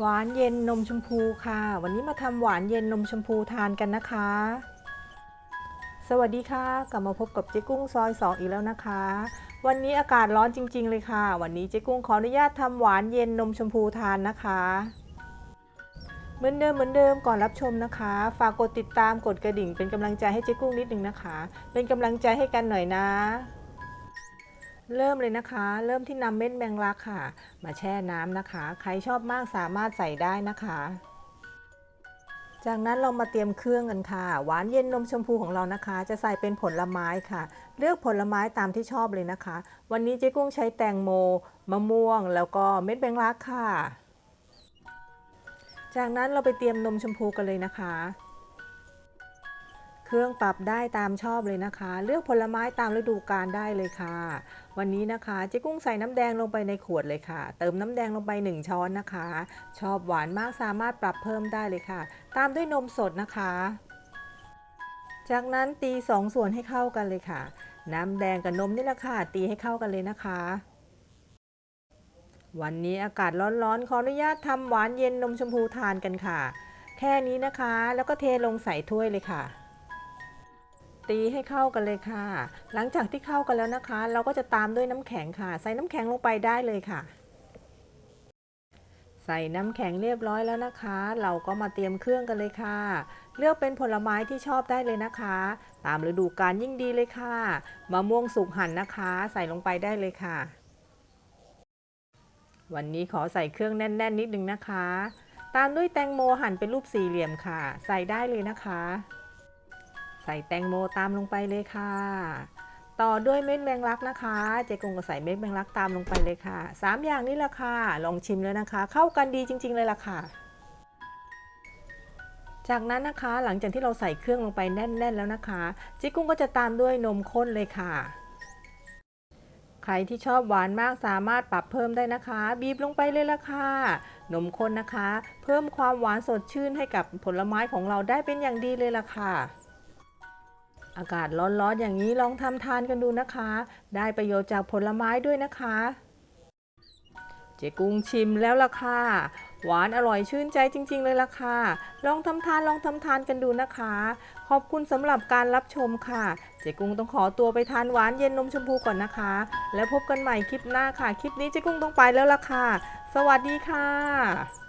หวานเย็นนมชมพูค่ะ วันนี้มาทำหวานเย็นนมชมพูทานกันนะคะ สวัสดีค่ะ กลับมาพบกับเจ๊กุ้งซอยสองอีกแล้วนะคะ วันนี้อากาศร้อนจริง ๆ เลยค่ะ วันนี้เจ๊กุ้งขออนุญาตทำหวานเย็นนมชมพูทานนะคะเหมือนเดิมเหมือนเดิมก่อนรับชมนะคะ ฝากกดติดตามกดกระดิ่ง เป็นกำลังใจให้เจ๊กุ้งนิดนึงนะคะ เป็นกำลังใจให้กันหน่อยนะ เริ่มเลยนะคะ เริ่มที่นำเม็ดแมงลักค่ะ มาแช่น้ำนะคะ ใครชอบมากสามารถใส่ได้นะคะ จากนั้นเรามาเตรียมเครื่องกันค่ะ หวานเย็นนมชมพูของเรานะคะ จะใส่เป็นผลไม้ค่ะ เลือกผลไม้ตามที่ชอบเลยนะคะ วันนี้เจ๊กุ้งใช้แตงโม มะม่วง แล้วก็เม็ดแมงลักค่ะ จากนั้นเราไปเตรียมนมชมพูกันเลยนะคะ เครื่องปรับได้ตามชอบเลยนะคะ เลือกผลไม้ตามฤดูกาลได้เลยค่ะ วันนี้นะคะเจ๊กุ้งใส่น้ำแดงลงไปในขวดเลยค่ะ เติมน้ำแดงลงไป 1 ช้อนนะคะ ชอบหวานมากสามารถปรับเพิ่มได้เลยค่ะ ตามด้วยนมสดนะคะ จากนั้นตี 2ส่วนให้เข้ากันเลยค่ะ น้ำแดงกับนมนี่แหละค่ะ ตีให้เข้ากันเลยนะคะวันนี้อากาศร้อนๆ ขออนุญาตทำหวานเย็นนมชมพูทานกันค่ะ แค่นี้นะคะ แล้วก็เทลงใส่ถ้วยเลยค่ะ ตีให้เข้ากันเลยค่ะ หลังจากที่เข้ากันแล้วนะคะ เราก็จะตามด้วยน้ำแข็งค่ะ ใส่น้ำแข็งลงไปได้เลยค่ะ ใส่น้ำแข็งเรียบร้อยแล้วนะคะ เราก็มาเตรียมเครื่องกันเลยค่ะ เลือกเป็นผลไม้ที่ชอบได้เลยนะคะ ตามฤดูกาลยิ่งดีเลยค่ะมะม่วงสุกหั่นนะคะ ใส่ลงไปได้เลยค่ะ วันนี้ขอใส่เครื่องแน่น ๆ นิดนึงนะคะ ตามด้วยแตงโมหั่นเป็นรูปสี่เหลี่ยมค่ะ ใส่ได้เลยนะคะ ใส่แตงโมตามลงไปเลยค่ะ ต่อด้วยเม็ดแมงลักนะคะ เจ๊กงก็ใส่เม็ดแมงลักตามลงไปเลยค่ะ 3 อย่างนี้แหละค่ะ ลองชิมแล้วนะคะ เข้ากันดีจริง ๆ เลยล่ะค่ะ จากนั้นนะคะหลังจากที่เราใส่เครื่องลงไปแน่น ๆ แล้วนะคะ เจ๊กุ้งก็จะตามด้วยนมข้นเลยค่ะใครที่ชอบหวานมากสามารถปรับเพิ่มได้นะคะ บีบลงไปเลยละค่ะ นมข้นนะคะ เพิ่มความหวานสดชื่นให้กับผลไม้ของเราได้เป็นอย่างดีเลยล่ะค่ะ อากาศร้อนๆอย่างนี้ลองทำทานกันดูนะคะ ได้ประโยชน์จากผลไม้ด้วยนะคะ เจ๊กุ้งชิมแล้วล่ะค่ะ หวานอร่อยชื่นใจจริง ๆ เลยล่ะค่ะ ลองทำทานลองทำทานกันดูนะคะ ขอบคุณสำหรับการรับชมค่ะ เจ๊กุ้งต้องขอตัวไปทานหวานเย็นนมชมพูก่อนนะคะ แล้วพบกันใหม่คลิปหน้าค่ะ คลิปนี้เจ๊กุ้งต้องไปแล้วล่ะค่ะ สวัสดีค่ะ